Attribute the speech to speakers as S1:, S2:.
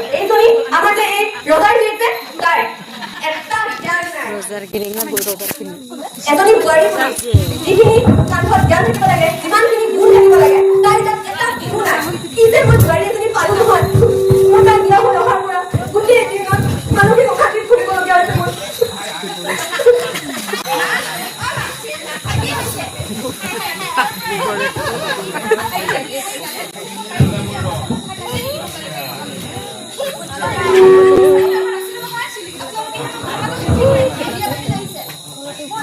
S1: যে এই তাই
S2: রোজার গিরিং না রোজার গিরিং
S1: এজনী বোৱাৰী শুনা যিখিনি মানুহৰ জ্ঞান থাকিব লাগে যিমানখিনি গুণ থাকিব লাগে। তাই তাত এটা গুণ নাই কি যে মই বোৱাৰী এজনী পালো নহয় মোৰ তাই বিয়া হৈ অহাৰ পৰা গোটেই দিনত মানসিক অশান্তিত ভুগিবলগীয়া হৈছে মোৰ ঐ,